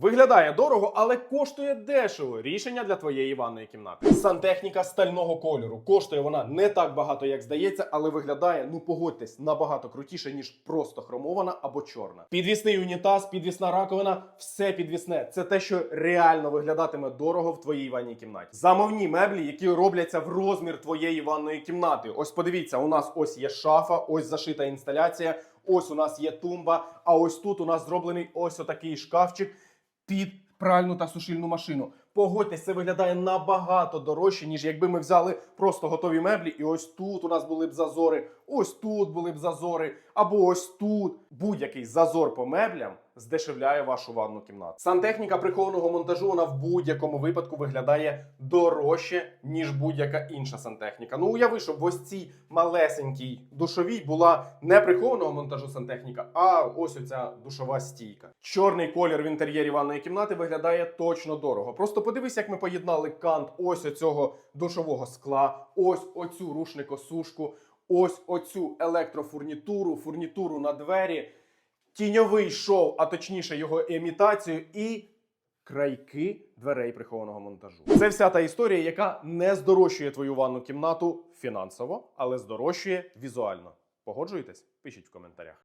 Виглядає дорого, але коштує дешево. Рішення для твоєї ванної кімнати. Сантехніка стального кольору. Коштує вона не так багато, як здається, але виглядає, ну погодьтесь, набагато крутіше, ніж просто хромована або чорна. Підвісний унітаз, підвісна раковина, все підвісне. Це те, що реально виглядатиме дорого в твоїй ванній кімнаті. Замовні меблі, які робляться в розмір твоєї ванної кімнати. Ось подивіться, у нас ось є шафа, ось зашита інсталяція. Ось у нас є тумба, а ось тут у нас зроблений ось отакий шкафчик під пральну та сушильну машину. Погодьтесь, це виглядає набагато дорожче, ніж якби ми взяли просто готові меблі, і ось тут у нас були б зазори, ось тут були б зазори, або ось тут. Будь-який зазор по меблям здешевляє вашу ванну кімнату. Сантехніка прихованого монтажу вона в будь-якому випадку виглядає дорожче, ніж будь-яка інша сантехніка. Ну уяви, щоб в ось цій малесенькій душовій була не прихованого монтажу сантехніка, а ось оця душова стійка. Чорний колір в інтер'єрі ванної кімнати виглядає точно дорого. Просто подивись, як ми поєднали кант ось оцього душового скла, ось оцю рушникосушку, ось оцю електрофурнітуру, фурнітуру на двері, тіньовий шов, а точніше його імітацію і крайки дверей прихованого монтажу. Це вся та історія, яка не здорожчує твою ванну кімнату фінансово, але здорожчує візуально. Погоджуєтесь? Пишіть в коментарях.